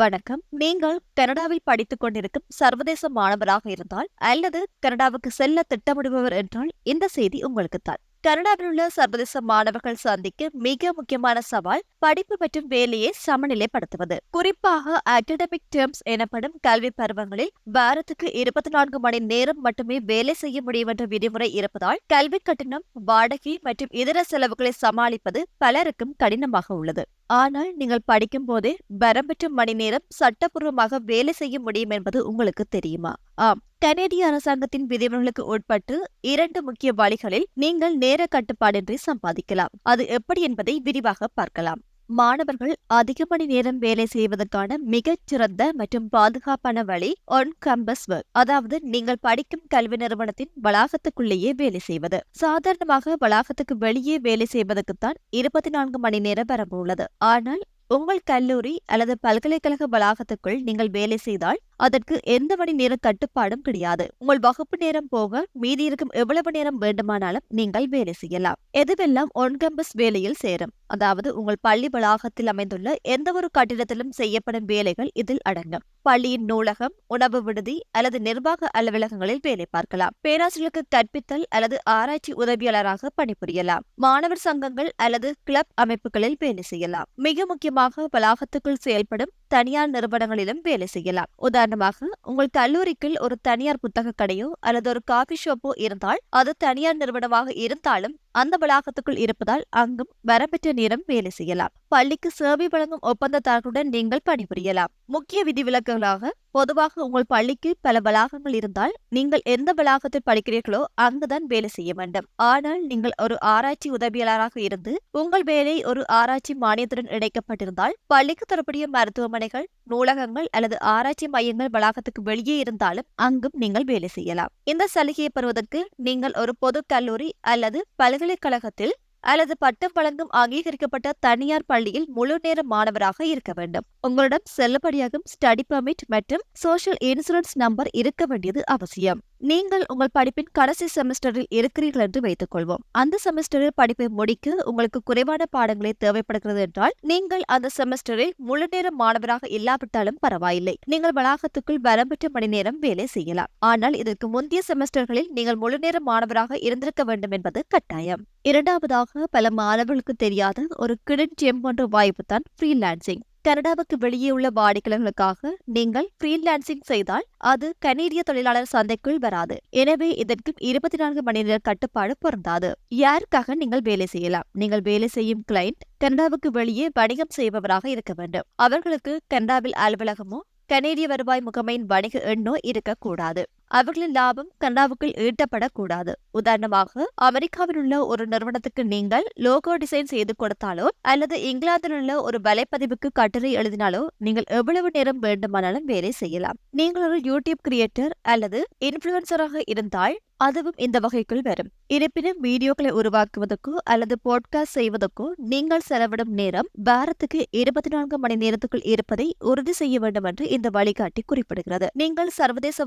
வணக்கம். நீங்கள் கனடாவில் படித்துக் கொண்டிருக்கும் சர்வதேச மாணவராக இருந்தால் அல்லது கனடாவுக்கு செல்ல திட்டமிடுபவர் என்றால் இந்த செய்தி உங்களுக்கு தான். கனடாவில் உள்ள சர்வதேச மாணவர்கள் சந்திக்க மிக முக்கியமான சவால் படிப்பு மற்றும் வேலையை சமநிலைப்படுத்துவது. குறிப்பாக அகடமிக் டேர்ம்ஸ் எனப்படும் கல்வி பருவங்களில் வாரத்துக்கு இருபத்தி நான்கு மணி நேரம் மட்டுமே வேலை செய்ய முடியும் என்ற விதிமுறை இருப்பதால் கல்வி கட்டணம் வாடகை மற்றும் இதர செலவுகளை சமாளிப்பது பலருக்கும் கடினமாக உள்ளது. ஆனால் நீங்கள் படிக்கும் போதே பெறம்பெற்ற மணி நேரம் சட்டப்பூர்வமாக வேலை செய்ய முடியும் என்பது உங்களுக்கு தெரியுமா? ஆம். கனேடிய அரசாங்கத்தின் விதிமுறைகளுக்கு உட்பட்டு இரண்டு முக்கிய வழிகளில் நீங்கள் நேர கட்டுப்பாடின்றி சம்பாதிக்கலாம். அது எப்படி என்பதை விரிவாக பார்க்கலாம். மாணவர்கள் அதிக மணி நேரம் வேலை செய்வதற்கான மிகச் சிறந்த மற்றும் பாதுகாப்பான வழி ஒன் கம்பஸ் ஒர்க் அதாவது நீங்கள் படிக்கும் கல்வி நிறுவனத்தின் வளாகத்துக்குள்ளேயே வேலை செய்வது. சாதாரணமாக வளாகத்துக்கு வெளியே வேலை செய்வதற்குத்தான் இருபத்தி நான்கு மணி நேர வரம்பு உள்ளது. ஆனால் உங்கள் கல்லூரி அல்லது பல்கலைக்கழக வளாகத்துக்குள் நீங்கள் வேலை செய்தால் அதற்கு எந்த மணி நேர கட்டுப்பாடும் கிடையாது. உங்கள் வகுப்பு நேரம் போக மீதி இருக்கும் எவ்வளவு நேரம் வேண்டுமானாலும் நீங்கள் வேலை செய்யலாம். எதுவெல்லாம் ஒன் கேம்பஸ் வேலையில் சேரும்? அதாவது உங்கள் பள்ளி வளாகத்தில் அமைந்துள்ள எந்த ஒரு கட்டிடத்திலும் செய்யப்படும் வேலைகள் இதில் அடங்கும். பள்ளியின் நூலகம் உணவு விடுதி அல்லது நிர்வாக அலுவலகங்களில் வேலை பார்க்கலாம். பேராசிரியருக்கு கற்பித்தல் அல்லது ஆராய்ச்சி உதவியாளராக பணிபுரியலாம். மாணவர் சங்கங்கள் அல்லது கிளப் அமைப்புகளில் வேலை செய்யலாம். மிக முக்கியமாக வளாகத்துக்குள் செயல்படும் தனியார் நிறுவனங்களிலும் வேலை செய்யலாம். உதாரணமாக உங்கள் கல்லூரிக்குள் ஒரு தனியார் புத்தக கடையோ அல்லது ஒரு காபி ஷாப்போ இருந்தால் அது தனியார் நிறுவனமாக இருந்தாலும் அந்த வளாகத்துக்குள் இருப்பதால் அங்கும் வரம்பெற்ற நேரம் வேலை செய்யலாம். பள்ளிக்கு சேவை வழங்கும் ஒப்பந்ததாரர்களுடன் நீங்கள் பணிபுரியலாம். முக்கிய விதிவிலக்குகளாக பொதுவாக உங்கள் பள்ளிக்கு பல வளாகங்கள் இருந்தால் நீங்கள் எந்த வளாகத்தில் படிக்கிறீர்களோ அங்குதான் வேலை செய்ய வேண்டும். ஆனால் நீங்கள் ஒரு ஆராய்ச்சி உதவியாளராக இருந்து உங்கள் வேலை ஒரு ஆராய்ச்சி மானியத்துடன் இணைக்கப்பட்டிருந்தால் பள்ளிக்கு தொடர்புடைய மருத்துவமனைகள் நூலகங்கள் அல்லது ஆராய்ச்சி மையங்கள் வளாகத்துக்கு வெளியே இருந்தாலும் அங்கும் நீங்கள் வேலை செய்யலாம். இந்த சலுகையை பெறுவதற்கு நீங்கள் ஒரு பொது கல்லூரி அல்லது பல்கலைக்கழகத்தில் அல்லது பட்டம் வழங்கும் அங்கீகரிக்கப்பட்ட தனியார் பள்ளியில் முழு நேர மாணவராக இருக்க வேண்டும். உங்களிடம் செல்லுபடியாகும் ஸ்டடி பர்மிட் மற்றும் சோஷியல் இன்சூரன்ஸ் நம்பர் இருக்க வேண்டியது அவசியம். நீங்கள் உங்கள் படிப்பின் கடைசி செமஸ்டரில் இருக்கிறீர்கள் என்று வைத்துக் கொள்வோம் அந்த செமஸ்டரில் படிப்பை முடிக்க உங்களுக்கு குறைவான பாடங்களே தேவைப்படுகிறது என்றால் நீங்கள் அந்த செமஸ்டரில் முழு நேர மாணவராக இல்லாவிட்டாலும் பரவாயில்லை. நீங்கள் வளாகத்துக்குள் வரம்பற்ற மணி நேரம் வேலை செய்யலாம். ஆனால் இதற்கு முந்தைய செமஸ்டர்களில் நீங்கள் முழு நேர மாணவராக இருந்திருக்க வேண்டும் என்பது கட்டாயம். இரண்டாவதாக பல மாணவர்களுக்கு தெரியாத ஒரு கிடன் ஜெம் போன்ற வாய்ப்பு தான் ஃப்ரீலான்சிங் கனடாவுக்கு வெளியே உள்ள வாடிக்கையாளர்களுக்காக நீங்கள் ஃப்ரீலான்சிங் செய்தால் அது கனேடிய தொழிலாளர் சந்தைக்குள் வராது. எனவே இதற்கு இருபத்தி நான்கு மணி நேர கட்டுப்பாடு பொருந்தாது. யாருக்காக நீங்கள் வேலை செய்யலாம்? நீங்கள் வேலை செய்யும் கிளைண்ட் கனடாவுக்கு வெளியே வணிகம் செய்பவராக இருக்க வேண்டும். அவர்களுக்கு கனடாவில் அலுவலகமோ கனேடிய வருவாய் முகமையின் வணிக எண்ணோ இருக்கக்கூடாது. அவர்களின் லாபம் கனடாவுக்குள் ஈட்டப்படக்கூடாது. உதாரணமாக அமெரிக்காவில் உள்ள ஒரு நிறுவனத்துக்கு நீங்கள் லோகோ டிசைன் செய்து கொடுத்தாலோ அல்லது இங்கிலாந்தில் உள்ள ஒரு வலைப்பதிவுக்கு கட்டுரை எழுதினாலோ நீங்கள் எவ்வளவு நேரம் வேண்டுமானாலும் வேலை செய்யலாம். நீங்கள் ஒரு யூடியூப் கிரியேட்டர் அல்லது இன்ஃபுளுசராக இருந்தால் அதுவும் இந்த வகைக்குள் வரும். இருப்பினும் வீடியோக்களை உருவாக்குவதற்கோ அல்லது போட்காஸ்ட் செய்வதற்கோ நீங்கள் செலவிடும் நேரம் வாரத்துக்கு இருபத்தி நான்கு மணி நேரத்துக்குள் இருப்பதை உறுதி செய்ய வேண்டும் என்று இந்த வழிகாட்டி குறிப்பிடுகிறது. நீங்கள் சர்வதேச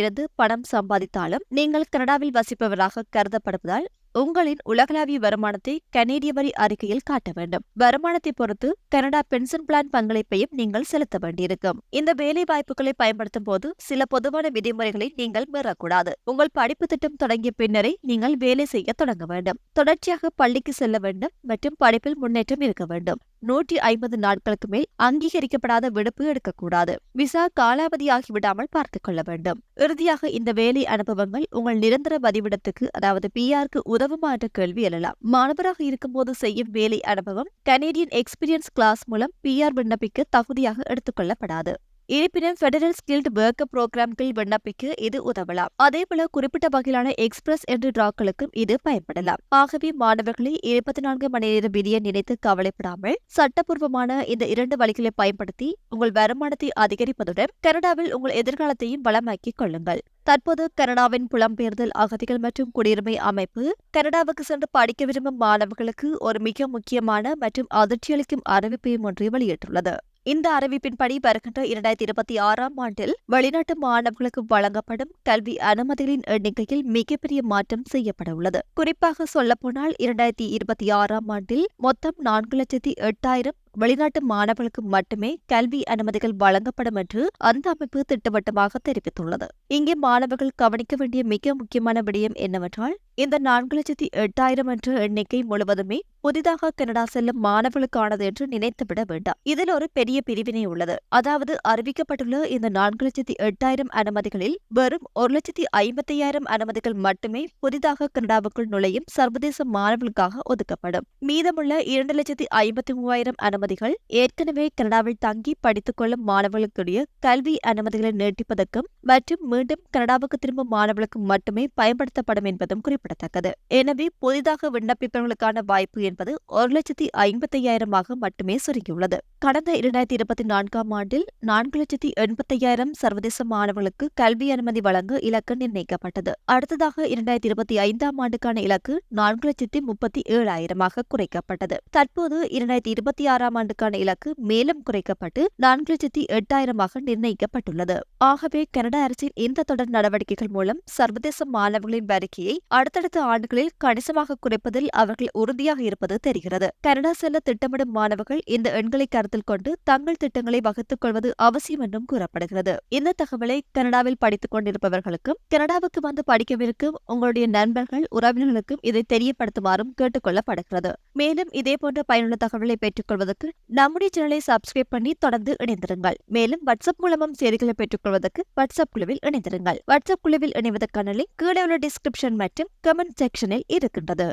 வாடிக்கையாளரிடமிருந்து பணம் சம்பாதித்தாலும் நீங்கள் கனடாவில் வசிப்பவராக கருதப்படுவதால் உங்களின் உலகளாவிய வருமானத்தை கனேடிய வரி அறிக்கையில் காட்ட வேண்டும். வருமானத்தை பொறுத்து கனடா பென்ஷன் பிளான் பங்களிப்பையும் நீங்கள் செலுத்த வேண்டியிருக்கும். இந்த வேலை வாய்ப்புகளை பயன்படுத்தும் போது சில பொதுவான விதிமுறைகளை நீங்கள் மீறக்கூடாது. உங்கள் படிப்பு திட்டம் தொடங்கிய பின்னரே நீங்கள் வேலை செய்ய தொடங்க வேண்டும். தொடர்ச்சியாக பள்ளிக்கு செல்ல வேண்டும் மற்றும் படிப்பில் முன்னேற்றம் இருக்க வேண்டும். நூற்றி ஐம்பது நாட்களுக்கு மேல் அங்கீகரிக்கப்படாத விடுப்பு எடுக்கக்கூடாது. விசா காலாவதியாகி விடாமல் பார்த்துக் கொள்ள வேண்டும். இறுதியாக இந்த வேலை அனுபவங்கள் உங்கள் நிரந்தர பதிவிடத்துக்கு அதாவது பிஆருக்கு உதவுமா என்ற கேள்வி எழலாம். மாணவராக இருக்கும்போது செய்யும் வேலை அனுபவம் கனேடியன் எக்ஸ்பீரியன்ஸ் கிளாஸ் மூலம் பிஆர் விண்ணப்பிக்க தகுதியாக எடுத்துக்கொள்ளப்படாது இருப்பினும் ஃபெடரல் ஸ்கில்டு ஒர்க்கர் புரோகிராம்கள் விண்ணப்பிக்க இது உதவலாம். அதேபோல குறிப்பிட்ட வகையிலான எக்ஸ்பிரஸ் என்ற டிராக்களுக்கும் இது பயன்படலாம். ஆகவே மாணவர்களை இருபத்தி நான்கு மணி நேரம் விதியை நினைத்து கவலைப்படாமல் சட்டப்பூர்வமான இந்த இரண்டு வழிகளை பயன்படுத்தி உங்கள் வருமானத்தை அதிகரிப்பதுடன் கனடாவில் உங்கள் எதிர்காலத்தையும் வளமாக்கிக் கொள்ளுங்கள். தற்போது கனடாவின் புலம்பெயர்தல் அகதிகள் மற்றும் குடியுரிமை அமைப்பு கனடாவுக்கு சென்று படிக்க விரும்பும் மாணவர்களுக்கு ஒரு மிக முக்கியமான மற்றும் அதிர்ச்சியளிக்கும் அறிவிப்பையும் ஒன்றை வெளியிட்டுள்ளது. இந்த அறிவிப்பின்படி வருகின்ற இரண்டாயிரத்தி இருபத்தி ஆறாம் ஆண்டில் வெளிநாட்டு மாணவர்களுக்கு வழங்கப்படும் கல்வி அனுமதிகளின் எண்ணிக்கையில் மிகப்பெரிய மாற்றம் செய்யப்பட உள்ளது குறிப்பாக சொல்லப்போனால் இரண்டாயிரத்தி இருபத்தி ஆறாம் ஆண்டில் மொத்தம் நான்கு லட்சத்தி எட்டாயிரம் வெளிநாட்டு மாணவர்களுக்கு மட்டுமே கல்வி அனுமதிகள் வழங்கப்படும் என்று அந்த அமைப்பு திட்டவட்டமாக தெரிவித்துள்ளது. இங்கே மாணவர்கள் கவனிக்க வேண்டிய மிக முக்கியமான விடயம் என்னவென்றால் இந்த நான்கு லட்சத்தி எட்டாயிரம் என்ற எண்ணிக்கை முழுவதுமே புதிதாக கனடா செல்லும் மாணவர்களுக்கானது என்று நினைத்துவிட வேண்டாம். இதில் ஒரு பெரிய பிரிவினை உள்ளது. அதாவது அறிவிக்கப்பட்டுள்ள இந்த நான்கு லட்சத்தி எட்டாயிரம் அனுமதிகளில் வெறும் ஒரு லட்சத்தி ஐம்பத்தி ஐயாயிரம் அனுமதிகள் மட்டுமே புதிதாக கனடாவுக்குள் நுழையும் சர்வதேச மாணவர்களுக்காக ஒதுக்கப்படும். மீதமுள்ள இரண்டு லட்சத்தி ஐம்பத்தி மூவாயிரம் அனுமதி அனுமதிகள். ஏற்கனவே கனடாவில் தங்கி படித்துக் கொள்ளும் மாணவர்களுடைய கல்வி அனுமதிகளை நீட்டிப்பதற்கும் மற்றும் மீண்டும் கனடாவுக்கு திரும்பும் மாணவர்களுக்கு மட்டுமே பயன்படுத்தப்படும் என்பதும் குறிப்பிடத்தக்கது. எனவே புதிதாக விண்ணப்பிப்பவர்களுக்கான வாய்ப்பு என்பது ஒரு லட்சத்தி ஐம்பத்தையாயிரமாக மட்டுமே சுருங்கியுள்ளது. கடந்த இரண்டாயிரத்தி இருபத்தி நான்காம் ஆண்டில் நான்கு லட்சத்தி எண்பத்தி ஐயாயிரம் சர்வதேச மாணவர்களுக்கு கல்வி அனுமதி வழங்க இலக்கு நிர்ணயிக்கப்பட்டது. அடுத்ததாக இரண்டாயிரத்தி இருபத்தி ஐந்தாம் ஆண்டுக்கான இலக்கு நான்கு லட்சத்தி முப்பத்தி ஏழாயிரமாக குறைக்கப்பட்டது. தற்போது இரண்டாயிரத்தி இருபத்தி ஆறாம் ஆண்டுக்கான இலக்கு மேலும் குறைக்கப்பட்டு நான்கு லட்சத்தி எட்டாயிரமாக நிர்ணயிக்கப்பட்டுள்ளது. ஆகவே கனடா அரசின் இந்த தொடர் நடவடிக்கைகள் மூலம் சர்வதேச மாணவர்களின் வருகையை அடுத்தடுத்த ஆண்டுகளில் கணிசமாக குறைப்பதில் அவர்கள் உறுதியாக இருப்பது தெரிகிறது. கனடா செல்ல திட்டமிடும் மாணவர்கள் இந்த எண்களை கருத்தில் கொண்டு தங்கள் திட்டங்களை வகுத்துக் கொள்வது அவசியம் என்றும் கூறப்படுகிறது. இந்த தகவலை கனடாவில் படித்துக் கொண்டிருப்பவர்களுக்கும் கனடாவுக்கு வந்து படிக்கவிருக்கும் உங்களுடைய நண்பர்கள் உறவினர்களுக்கும் இதை தெரியப்படுத்துமாறும் கேட்டுக்கொள்ளப்படுகிறது மேலும் இதே போன்ற பயனுள்ள தகவலை பெற்றுக் கொள்வதற்கு நம்முடைய சேனலை சப்ஸ்கிரைப் பண்ணி தொடர்ந்து இணைந்திருங்கள். மேலும் வாட்ஸ்அப் மூலமும் செய்திகளை பெற்றுக் கொள்வதற்கு வாட்ஸ்அப் குழுவில் இணைந்திருங்கள். வாட்ஸ்அப் குழுவில் இணைவதற்கான லிங்க் கீழே உள்ள டிஸ்கிரிப்ஷன் மற்றும் கமெண்ட் செக்ஷனில் இருக்கின்றது.